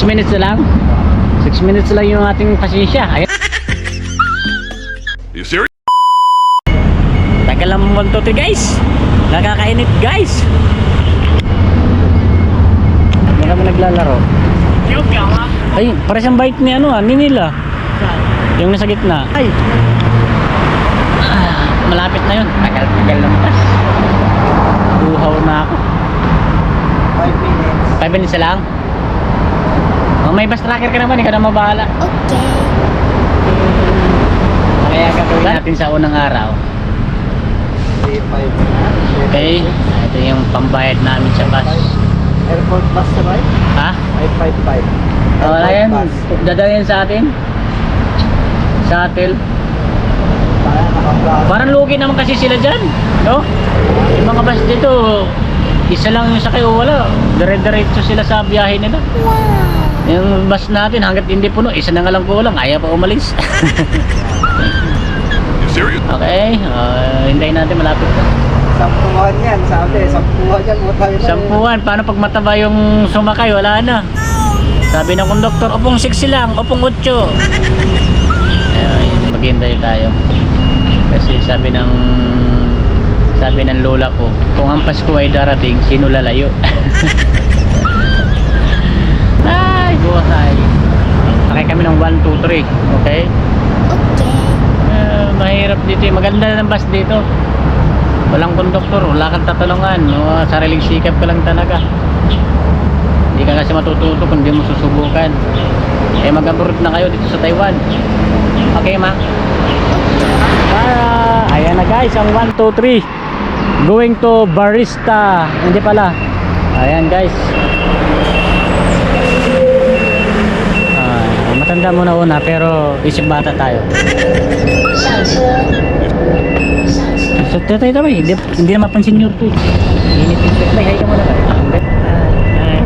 6 minutes na lang. 6 minutes lang yung ating pasensya. Ayan. You serious? Tagal lang multo to guys. Nakakainit guys. Hindi kami naglalaro. Ay, para siyang bite ni ano ah, ni nila. Yung nasa gitna. Ay. Ah, malapit na yun. Tagal-tagal lang tas. Buhaw na ako. 5 minutes. 5 minutes lang. Oh, may bus tracker ka naman, ikaw na mabahala. Okay. Kaya gagawin natin sa unang araw. 3, 5. Okay? Ito yung pambayad namin sa bus. Airport bus right? Ha? 555. Oh, wala yan. Dadalhin sa atin. Sa naka-plus. Parang lugi naman kasi sila dyan. No? Yung mga bus dito, isa lang yung sakay o wala. Dire-diretso sila sa biyahe nila. Yung bus natin hanggat hindi puno, isa na nga lang kulang. Ayaw pa umalis. Okay, uh, hintayin natin malapit na. Sampuhan yan, sabi. Sampuhan yan. Mo tayo na. Sampuan, paano pag mataba yung sumakay? Wala na. Sabi ng konduktor, upong 6 lang, upong 8. Ayun, maghintay tayo. Kasi sabi ng sabi ng lola ko, kung ang Pasko ay darating, sino lalayo? ay, buhay. Sakay kami ng 1, 2, 3. Okay? Okay. Eh, mahirap dito. eh. Maganda ng bus dito. Walang konduktor, wala kang tatalungan. No? Sariling sikap ka lang talaga. Hindi ka kasi matututo kung hindi mo susubukan. Eh mag-abroad na kayo dito sa Taiwan. Okay, ma? Ah, ayan na guys, ang 1, 2, 3. Going to barista. Hindi pala. Ayan guys. Ah, matanda muna una pero isip bata tayo. So, tatay tatay, hindi, hindi na mapansin nyo to. Init yung tatay, hi ka muna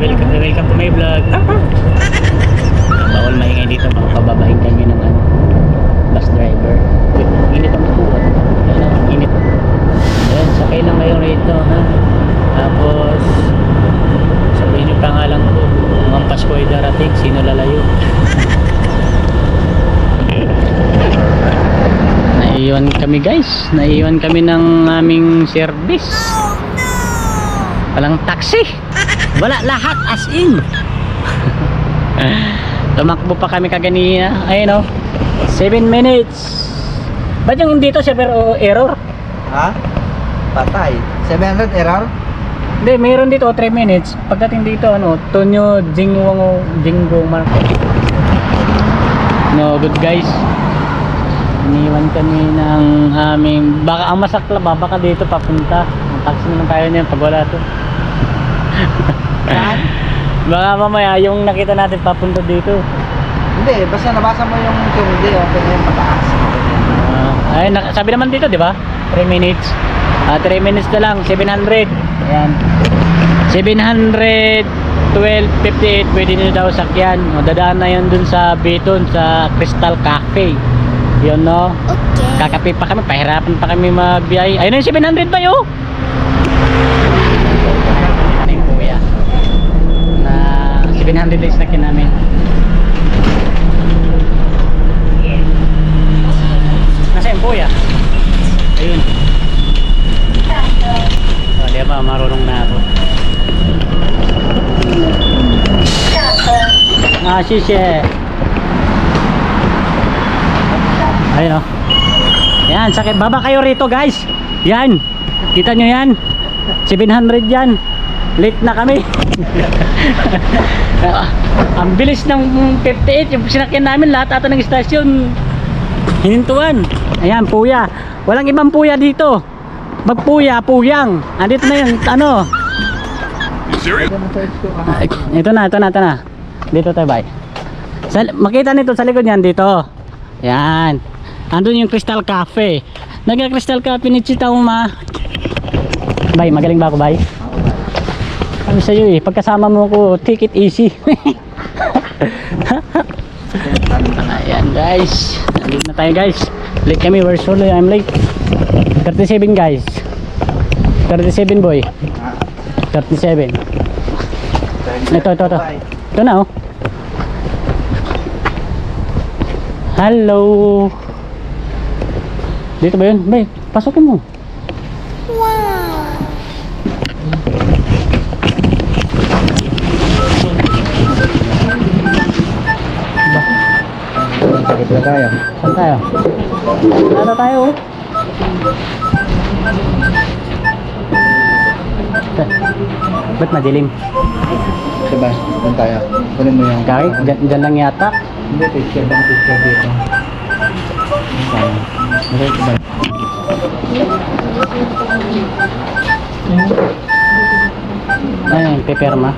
welcome, welcome to my vlog. Bawal maingay dito, baka pababahin kami ng ano, bus driver. Init ang upuan. Ayan na, init. Ayan, sakay lang ngayon rito, ha? Tapos, sabihin yung pangalan ko, ang Pasko ay darating, sino lalayo? Naiiwan kami guys. Naiiwan kami ng aming service. Walang taxi. Wala lahat as in. Tumakbo pa kami kaganina. Ayun oh. 7 minutes. Ba't yung dito server o error? Ha? Patay. 700 error? Hindi, mayroon dito 3 minutes. Pagdating dito ano, Tonyo Jingwang Jinggo Market. No, good guys. Iniwan kami ng aming baka ang masakla ba baka dito papunta. Ang taxi naman tayo niyan pag wala to. Baka mamaya yung nakita natin papunta dito. Hindi, basta nabasa mo yung hindi, okay na yung mataas. Ah, ay, sabi naman dito, di ba? 3 minutes. Ah, 3 minutes na lang, 700. Ayan. 700 12.58 pwede nyo daw sakyan o, dadaan na yun dun sa Beton sa Crystal Cafe yun no? Okay. kakape pa kami pahirapan pa kami magbiyay. Ayun na yung 700 ba yun ano yung kuya? Na 700 days na namin nasa yung kuya? Ayun. Oh, di ba marunong na ako. Ah shishe ayun o yan sakit. Baba kayo rito guys. Yan. Kita nyo yan. 700 yan. Late na kami. Ah, ang bilis ng 58 yung sinakyan namin lahat ata ng istasyon hinintuan. Ayan puya. Walang ibang puya dito. Magpuya puyang. Andito na yung ano? Ay, ito na, ito na, ito na. Dito tayo, bay. Makita nito sa likod niyan dito. Yan. Andun yung Crystal Cafe. Nagka-Crystal Cafe ni Chita ma. Bay, magaling ba ako, bay? Sabi sa'yo eh, pagkasama mo ko, take it easy. Ayan guys. Nandito na tayo guys. Late kami, we're solo, I'm late. 37 guys. 37 boy. 37. Ito, ito, ito. Ito na oh. Hello. Dito ba yun? Bay, pasukin mo. Sakit na tayo. Saan tayo? Nada tayo oh. Sa- Ba't madilim? Diba? Doon tayo. Kunin mo yung... Kahit dyan, dyan lang yata. Hindi, picture bang picture dito. Doon tayo. Okay, diba? Ayun, peperma.